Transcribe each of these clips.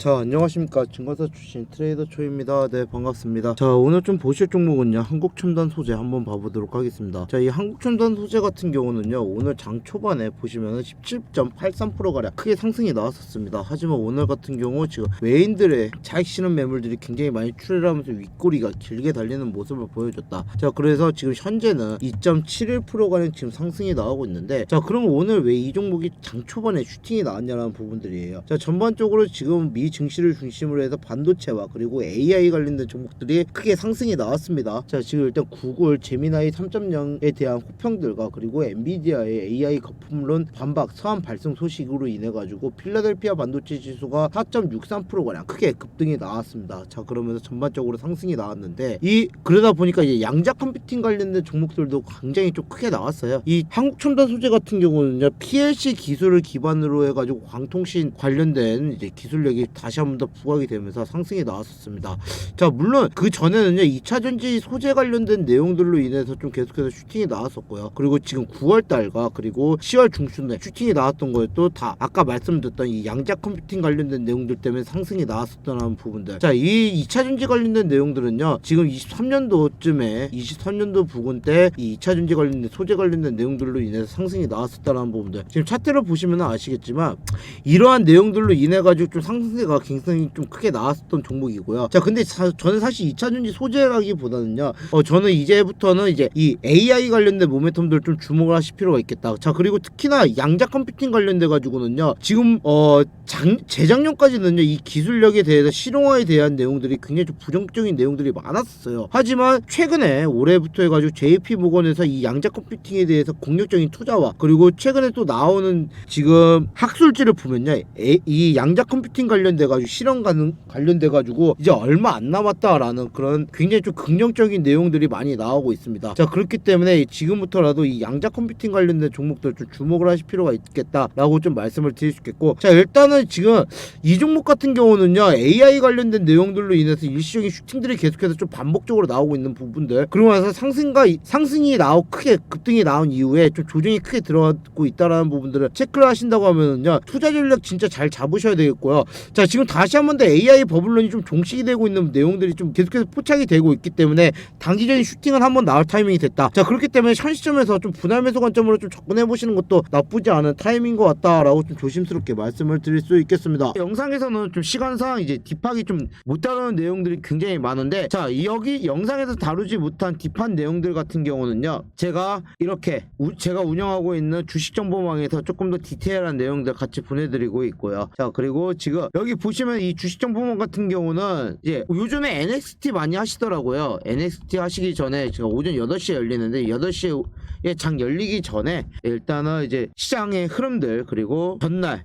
자 안녕하십니까. 증권사 출신 트레이더 초입니다. 네 반갑습니다. 자 오늘 좀 보실 종목은요. 한국 첨단 소재 한번 봐보도록 하겠습니다. 자 이 한국 첨단 소재 같은 경우는요. 오늘 장 초반에 보시면은 17.83%가량 크게 상승이 나왔었습니다. 하지만 오늘 같은 경우 지금 외인들의 차익 실현 매물들이 굉장히 많이 출혈하면서 윗꼬리가 길게 달리는 모습을 보여줬다. 자 그래서 지금 현재는 2.71%가량 지금 상승이 나오고 있는데 자 그럼 오늘 왜 이 종목이 장 초반에 슈팅이 나왔냐라는 부분들이에요. 자 전반적으로 지금 미 증시를 중심으로 해서 반도체와 그리고 AI 관련된 종목들이 크게 상승이 나왔습니다. 자, 지금 일단 구글 제미나이 3.0에 대한 호평들과 그리고 엔비디아의 AI 거품론 반박 서한 발생 소식으로 인해 가지고 필라델피아 반도체 지수가 4.63%가량 크게 급등이 나왔습니다. 자, 그러면서 전반적으로 상승이 나왔는데 이 그러다 보니까 이제 양자 컴퓨팅 관련된 종목들도 굉장히 좀 크게 나왔어요. 이 한국 첨단 소재 같은 경우는요 PLC 기술을 기반으로 해가지고 광통신 관련된 이제 기술력이 다시 한 번 더 부각이 되면서 상승이 나왔었습니다. 자 물론 그 전에는요 2차 전지 소재 관련된 내용들로 인해서 좀 계속해서 슈팅이 나왔었고요. 그리고 지금 9월 달과 그리고 10월 중순에 슈팅이 나왔던 거에도 다 아까 말씀드렸던 이 양자 컴퓨팅 관련된 내용들 때문에 상승이 나왔었던 부분들. 자 이 2차 전지 관련된 내용들은요 지금 23년도쯤에 23년도 부근 때 이 2차 전지 관련된 소재 관련된 내용들로 인해서 상승이 나왔었다는 부분들. 지금 차트를 보시면 아시겠지만 이러한 내용들로 인해 가지고 좀 상승세가 굉장히 좀 크게 나왔었던 종목이고요. 자, 근데 사- 저는 사실 2차 전지 소재라기보다는요. 어, 저는 이제부터는 이제 이 AI 관련된 모멘텀들 좀 주목을 하실 필요가 있겠다. 자, 그리고 특히나 양자 컴퓨팅 관련돼 가지고는요. 지금 어 장, 재작년까지는요. 이 기술력에 대해서 실용화에 대한 내용들이 굉장히 좀 부정적인 내용들이 많았어요. 하지만 최근에 올해부터 해가지고 JP 모건에서 이 양자 컴퓨팅에 대해서 공격적인 투자와 그리고 최근에 또 나오는 지금 학술지를 보면요. 에- 이 양자 컴퓨팅 관련 돼 가지고 실험 가능 관련돼 가지고 이제 얼마 안 남았다라는 그런 굉장히 좀 긍정적인 내용들이 많이 나오고 있습니다. 자 그렇기 때문에 지금부터라도 이 양자 컴퓨팅 관련된 종목들 좀 주목을 하실 필요가 있겠다라고 좀 말씀을 드릴 수 있겠고 자 일단은 지금 이 종목 같은 경우는요 AI 관련된 내용들로 인해서 일시적인 슈팅들이 계속해서 좀 반복적으로 나오고 있는 부분들 그러고 나서 상승과 이- 상승이 나오고 크게 급등이 나온 이후에 좀 조정이 크게 들어가고 있다라는 부분들을 체크를 하신다고 하면은요 투자 전략 진짜 잘 잡으셔야 되겠고요 자 지금 다시 한 번 더 AI 버블론이 좀 종식이 되고 있는 내용들이 좀 계속해서 포착이 되고 있기 때문에 단기적인 슈팅은 한번 나올 타이밍이 됐다. 자 그렇기 때문에 현 시점에서 좀 분할 매수 관점으로 좀 접근해 보시는 것도 나쁘지 않은 타이밍인 것 같다라고 좀 조심스럽게 말씀을 드릴 수 있겠습니다. 영상에서는 좀 시간상 이제 딥하게 좀못 다루는 내용들이 굉장히 많은데 자 여기 영상에서 다루지 못한 딥한 내용들 같은 경우는요 제가 이렇게 우- 제가 운영하고 있는 주식 정보망에서 조금 더 디테일한 내용들 같이 보내드리고 있고요. 자 그리고 지금 여기 보시면 이 주식 정보망 같은 경우는 이제 요즘에 NXT 많이 하시더라고요. NXT 하시기 전에 제가 오전 8시에 열리는데 8시에 장 열리기 전에 일단은 이제 시장의 흐름들 그리고 전날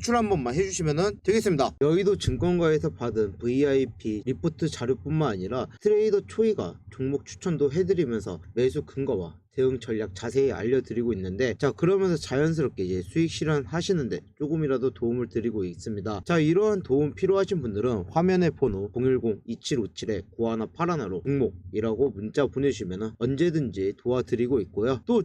출 한 번만 해주시면 되겠습니다. 여의도 증권가에서 받은 VIP 리포트 자료뿐만 아니라 트레이더 초이가 종목 추천도 해드리면서 매수 근거와 대응 전략 자세히 알려드리고 있는데 자 그러면서 자연스럽게 이제 수익 실현 하시는데 조금이라도 도움을 드리고 있습니다 자 이러한 도움 필요하신 분들은 화면의 번호 010-2757-9181로 종목이라고 문자 보내주시면 언제든지 도와드리고 있고요 또